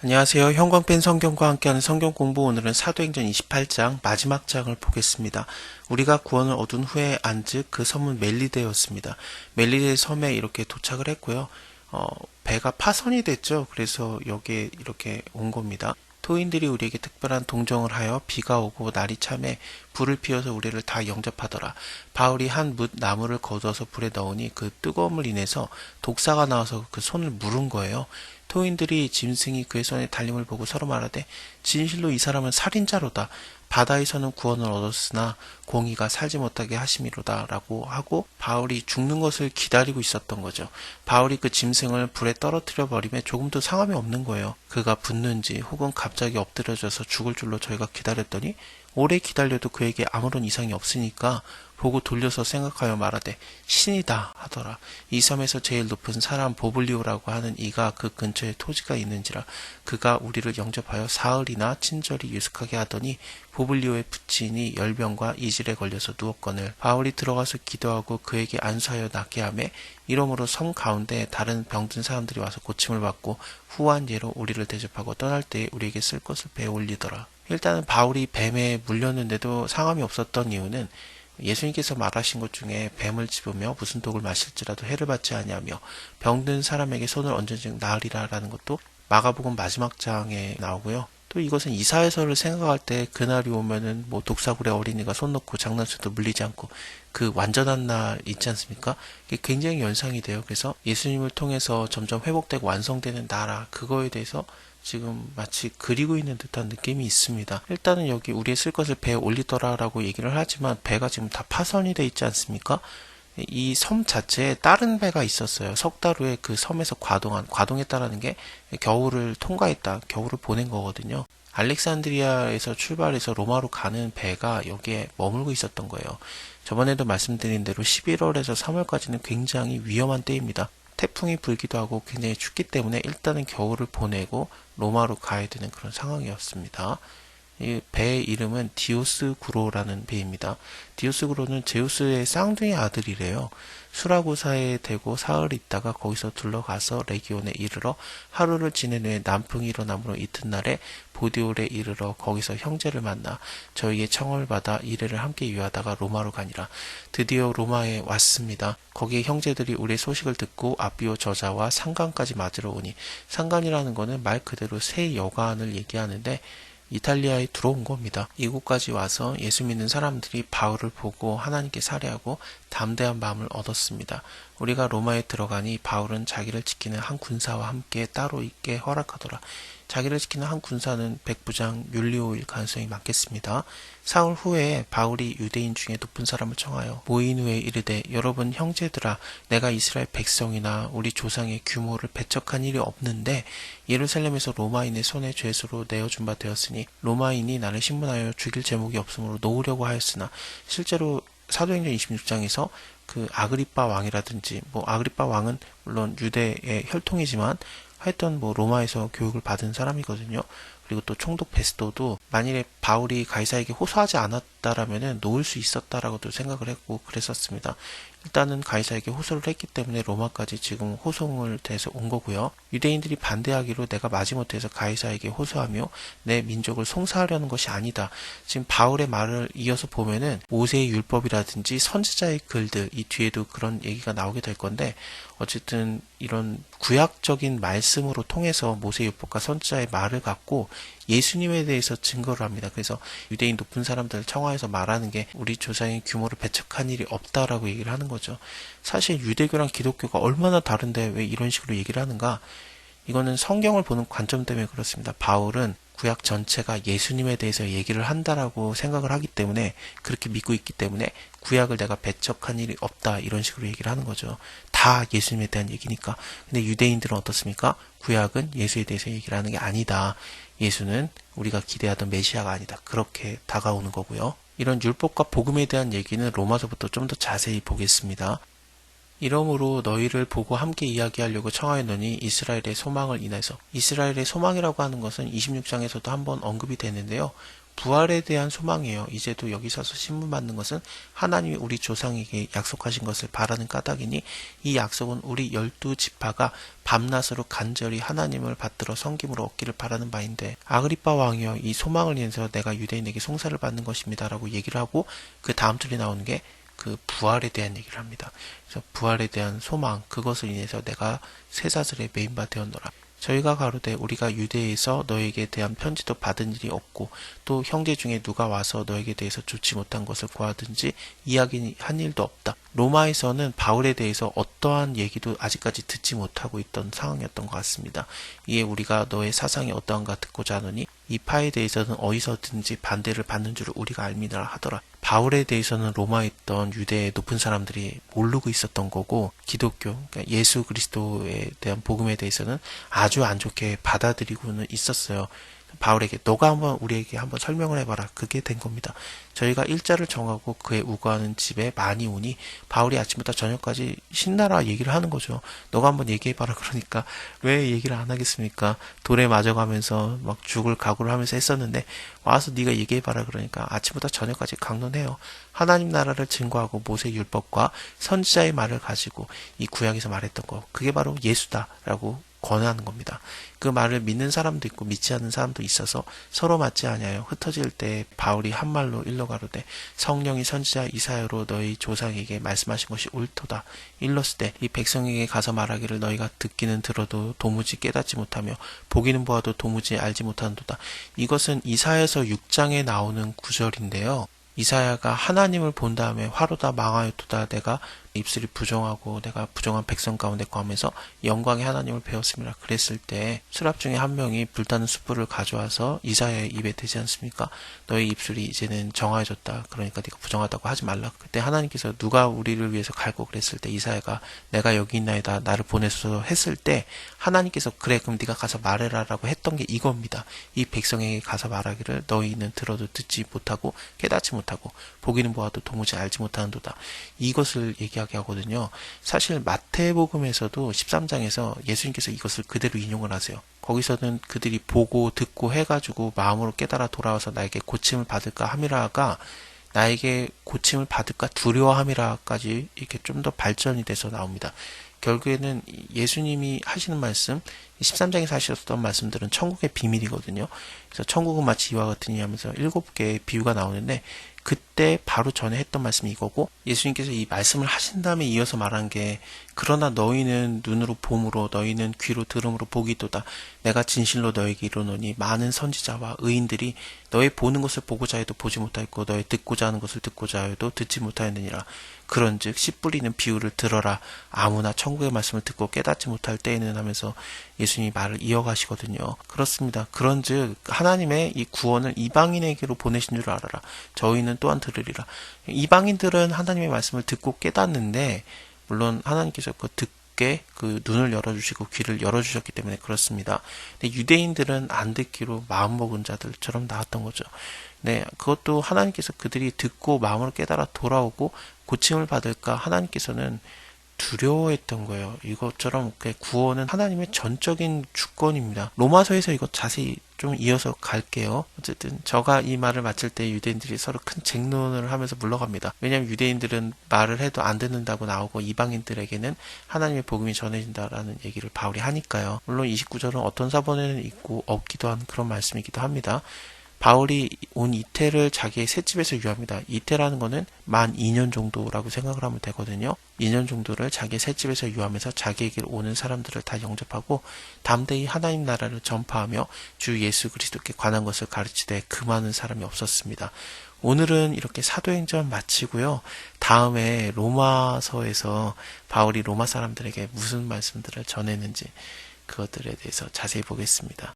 안녕하세요. 형광펜 성경과 함께하는 성경 공부 오늘은 사도행전 28장 마지막 장을 보겠습니다. 우리가 구원을 얻은 후에 안즉 그 섬은 멜리데였습니다. 멜리데 섬에 이렇게 도착을 했고요. 어, 배가 파선이 됐죠. 그래서 여기에 이렇게 온 겁니다. 토인들이 우리에게 특별한 동정을 하여 비가 오고 날이 참에 불을 피워서 우리를 다 영접하더라. 바울이 한 뭇 나무를 거두어서 불에 넣으니 그 뜨거움을 인해서 독사가 나와서 그 손을 물은 거예요. 토인들이 짐승이 그의 손에 달림을 보고 서로 말하되 진실로 이 사람은 살인자로다. 바다에서는 구원을 얻었으나 공의가 살지 못하게 하심이로다라고 하고 바울이 죽는 것을 기다리고 있었던 거죠. 바울이 그 짐승을 불에 떨어뜨려 버리면 조금도 상함이 없는 거예요. 그가 붙는지 혹은 갑자기 엎드려져서 죽을 줄로 저희가 기다렸더니 오래 기다려도 그에게 아무런 이상이 없으니까 보고 돌려서 생각하여 말하되 신이다 하더라. 이 섬에서 제일 높은 사람 보블리오라고 하는 이가 그 근처에 토지가 있는지라 그가 우리를 영접하여 사흘이나 친절히 유숙하게 하더니 보블리오의 부친이 열병과 이질에 걸려서 누웠거늘 바울이 들어가서 기도하고 그에게 안수하여 낫게 하매 이러므로 섬 가운데 다른 병든 사람들이 와서 고침을 받고 후한 예로 우리를 대접하고 떠날 때에 우리에게 쓸 것을 배올리더라. 일단은 바울이 뱀에 물렸는데도 상함이 없었던 이유는 예수님께서 말하신 것 중에 뱀을 집으며 무슨 독을 마실지라도 해를 받지 아니하며 병든 사람에게 손을 얹은 즉 나으리라라는 것도 마가복음 마지막 장에 나오고요. 또 이것은 이사에서를 생각할 때 그날이 오면은 뭐 독사굴에 어린이가 손 넣고 장난쳐도 물리지 않고 그 완전한 날 있지 않습니까? 이게 굉장히 연상이 돼요. 그래서 예수님을 통해서 점점 회복되고 완성되는 나라 그거에 대해서 지금 마치 그리고 있는 듯한 느낌이 있습니다. 일단은 여기 우리의 쓸 것을 배에 올리더라라고 얘기를 하지만 배가 지금 다 파선이 돼 있지 않습니까? 이 섬 자체에 다른 배가 있었어요. 석 달 후에 그 섬에서 과동한, 과동했다라는 게 겨울을 통과했다, 겨울을 보낸 거거든요. 알렉산드리아에서 출발해서 로마로 가는 배가 여기에 머물고 있었던 거예요. 저번에도 말씀드린 대로 11월에서 3월까지는 굉장히 위험한 때입니다. 태풍이 불기도 하고 굉장히 춥기 때문에 일단은 겨울을 보내고 로마로 가야 되는 그런 상황이었습니다. 이 배의 이름은 디오스 구로라는 배입니다. 디오스 구로는 제우스의 쌍둥이 아들이래요. 수라고사에 대고 사흘 있다가 거기서 둘러가서 레기온에 이르러 하루를 지낸 후에 남풍이 일어나므로 이튿날에 보디올에 이르러 거기서 형제를 만나 저희의 청을 받아 이래를 함께 유하다가 로마로 가니라. 드디어 로마에 왔습니다. 거기에 형제들이 우리의 소식을 듣고 아비오 저자와 상관까지 맞으러 오니 상관이라는 거는 말 그대로 새 여관을 얘기하는데 이탈리아에 들어온 겁니다. 이곳까지 와서 예수 믿는 사람들이 바울을 보고 하나님께 살해하고 담대한 마음을 얻었습니다. 우리가 로마에 들어가니 바울은 자기를 지키는 한 군사와 함께 따로 있게 허락하더라. 자기를 지키는 한 군사는 백부장 율리오일 가능성이 많겠습니다. 사흘 후에 바울이 유대인 중에 높은 사람을 청하여 모인 후에 이르되 여러분 형제들아 내가 이스라엘 백성이나 우리 조상의 규모를 배척한 일이 없는데 예루살렘에서 로마인의 손에 죄수로 내어준 바 되었으니 로마인이 나를 신문하여 죽일 제목이 없으므로 놓으려고 하였으나 실제로 사도행전 26장에서 그 아그리빠 왕이라든지 뭐 아그리빠 왕은 물론 유대의 혈통이지만 하여튼 뭐 로마에서 교육을 받은 사람이거든요. 그리고 또 총독 베스도도 만일에 바울이 가이사에게 호소하지 않았다라면은 놓을 수 있었다라고도 생각을 했고 그랬었습니다. 일단은 가이사에게 호소를 했기 때문에 로마까지 지금 호송을 대해서 온 거고요. 유대인들이 반대하기로 내가 마지못해서 가이사에게 호소하며 내 민족을 송사하려는 것이 아니다. 지금 바울의 말을 이어서 보면은 모세의 율법이라든지 선지자의 글들 이 뒤에도 그런 얘기가 나오게 될 건데 어쨌든 이런 구약적인 말씀으로 통해서 모세 율법과 선지자의 말을 갖고 예수님에 대해서 증거를 합니다. 그래서 유대인 높은 사람들 청하에서 말하는 게 우리 조상의 규모를 배척한 일이 없다라고 얘기를 하는 거죠. 사실 유대교랑 기독교가 얼마나 다른데 왜 이런 식으로 얘기를 하는가? 이거는 성경을 보는 관점 때문에 그렇습니다. 바울은 구약 전체가 예수님에 대해서 얘기를 한다라고 생각을 하기 때문에 그렇게 믿고 있기 때문에 구약을 내가 배척한 일이 없다 이런 식으로 얘기를 하는 거죠. 다 예수님에 대한 얘기니까. 근데 유대인들은 어떻습니까? 구약은 예수에 대해서 얘기를 하는 게 아니다. 예수는 우리가 기대하던 메시아가 아니다. 그렇게 다가오는 거고요. 이런 율법과 복음에 대한 얘기는 로마서부터 좀 더 자세히 보겠습니다. 이러므로 너희를 보고 함께 이야기하려고 청하였노니 이스라엘의 소망을 인해서 이스라엘의 소망이라고 하는 것은 26장에서도 한번 언급이 되는데요. 부활에 대한 소망이에요. 이제도 여기 서서 신문 받는 것은 하나님이 우리 조상에게 약속하신 것을 바라는 까닭이니 이 약속은 우리 열두 지파가 밤낮으로 간절히 하나님을 받들어 섬김으로 얻기를 바라는 바인데 아그리빠 왕이여 이 소망을 인해서 내가 유대인에게 송사를 받는 것입니다라고 얘기를 하고 그 다음 줄에 나오는 게 그 부활에 대한 얘기를 합니다. 그래서 부활에 대한 소망 그것을 인해서 내가 쇠사슬에 메인 바 되었노라. 저희가 가로되 우리가 유대에서 너에게 대한 편지도 받은 일이 없고 또 형제 중에 누가 와서 너에게 대해서 좋지 못한 것을 구하든지 이야기한 일도 없다. 로마에서는 바울에 대해서 어떠한 얘기도 아직까지 듣지 못하고 있던 상황이었던 것 같습니다. 이에 우리가 너의 사상이 어떠한가 듣고자 하노니 이 파에 대해서는 어디서든지 반대를 받는 줄을 우리가 알미라 하더라. 바울에 대해서는 로마에 있던 유대의 높은 사람들이 모르고 있었던 거고 기독교, 그러니까 예수 그리스도에 대한 복음에 대해서는 아주 안 좋게 받아들이고는 있었어요. 바울에게 너가 한번 우리에게 한번 설명을 해봐라. 그게 된 겁니다. 저희가 일자를 정하고 그의 우거하는 집에 많이 오니 바울이 아침부터 저녁까지 신나라 얘기를 하는 거죠. 너가 한번 얘기해봐라. 그러니까 왜 얘기를 안 하겠습니까? 돌에 맞아가면서 막 죽을 각오를 하면서 했었는데 와서 네가 얘기해봐라. 그러니까 아침부터 저녁까지 강론해요. 하나님 나라를 증거하고 모세 율법과 선지자의 말을 가지고 이 구약에서 말했던 거 그게 바로 예수다라고 권하는 겁니다. 그 말을 믿는 사람도 있고 믿지 않는 사람도 있어서 서로 맞지 아니하여 흩어질 때 바울이 한 말로 일러 가로되 성령이 선지자 이사야로 너희 조상에게 말씀하신 것이 옳도다. 일렀을 때 이 백성에게 가서 말하기를 너희가 듣기는 들어도 도무지 깨닫지 못하며 보기는 보아도 도무지 알지 못하는도다. 이것은 이사야서 6장에 나오는 구절인데요. 이사야가 하나님을 본 다음에 화로다 망하였도다 내가 입술이 부정하고 내가 부정한 백성 가운데 거하면서 영광의 하나님을 배웠습니다. 그랬을 때 수랍 중에 한 명이 불타는 숯불을 가져와서 이사야의 입에 대지 않습니까? 너의 입술이 이제는 정화해졌다. 그러니까 네가 부정하다고 하지 말라. 그때 하나님께서 누가 우리를 위해서 갈고 그랬을 때 이사야가 내가 여기 있나이다. 나를 보내소서 했을 때 하나님께서 그래 그럼 네가 가서 말해라라고 했던 게 이겁니다. 이 백성에게 가서 말하기를 너희는 들어도 듣지 못하고 깨닫지 못하고 보기는 보아도 도무지 알지 못하는도다. 이것을 얘기하 게 하거든요. 사실 마태복음에서도 13장에서 예수님께서 이것을 그대로 인용을 하세요. 거기서는 그들이 보고 듣고 해가지고 마음으로 깨달아 돌아와서 나에게 고침을 받을까 함이라가 나에게 고침을 받을까 두려워함이라까지 이렇게 좀 더 발전이 돼서 나옵니다. 결국에는 예수님이 하시는 말씀, 13장에서 하셨던 말씀들은 천국의 비밀이거든요. 그래서 천국은 마치 이와 같으니 하면서 일곱 개의 비유가 나오는데 그때 바로 전에 했던 말씀이 이거고 예수님께서 이 말씀을 하신 다음에 이어서 말한 게 그러나 너희는 눈으로 봄으로 너희는 귀로 들음으로 보기도다 내가 진실로 너에게 이르노니 많은 선지자와 의인들이 너의 보는 것을 보고자 해도 보지 못하였고 너의 듣고자 하는 것을 듣고자 해도 듣지 못하였느니라 그런즉 씨 뿌리는 비유를 들어라 아무나 천국의 말씀을 듣고 깨닫지 못할 때에는 하면서 예수님이 말을 이어가시거든요. 그렇습니다. 그런즉 하나님의 이 구원을 이방인에게로 보내신 줄 알아라. 저희는 또한 들으리라. 이방인들은 하나님의 말씀을 듣고 깨닫는데 물론 하나님께서 그 듣게 그 눈을 열어주시고 귀를 열어주셨기 때문에 그렇습니다. 근데 유대인들은 안 듣기로 마음 먹은 자들처럼 나왔던 거죠. 네, 그것도 하나님께서 그들이 듣고 마음으로 깨달아 돌아오고 고침을 받을까 하나님께서는 두려워했던 거예요. 이것처럼 구원은 하나님의 전적인 주권입니다. 로마서에서 이것 자세히 좀 이어서 갈게요. 어쨌든 저가 이 말을 마칠 때 유대인들이 서로 큰 쟁론을 하면서 물러갑니다. 왜냐하면 유대인들은 말을 해도 안 듣는다고 나오고 이방인들에게는 하나님의 복음이 전해진다라는 얘기를 바울이 하니까요. 물론 29절은 어떤 사본에는 있고 없기도 한 그런 말씀이기도 합니다. 바울이 온 이태를 자기의 셋집에서 유합니다. 이태라는 거는 만 2년 정도라고 생각을 하면 되거든요. 2년 정도를 자기의 셋집에서 유하면서 자기에게 오는 사람들을 다 영접하고 담대히 하나님 나라를 전파하며 주 예수 그리스도께 관한 것을 가르치되 그 많은 사람이 없었습니다. 오늘은 이렇게 사도행전 마치고요. 다음에 로마서에서 바울이 로마 사람들에게 무슨 말씀들을 전했는지 그것들에 대해서 자세히 보겠습니다.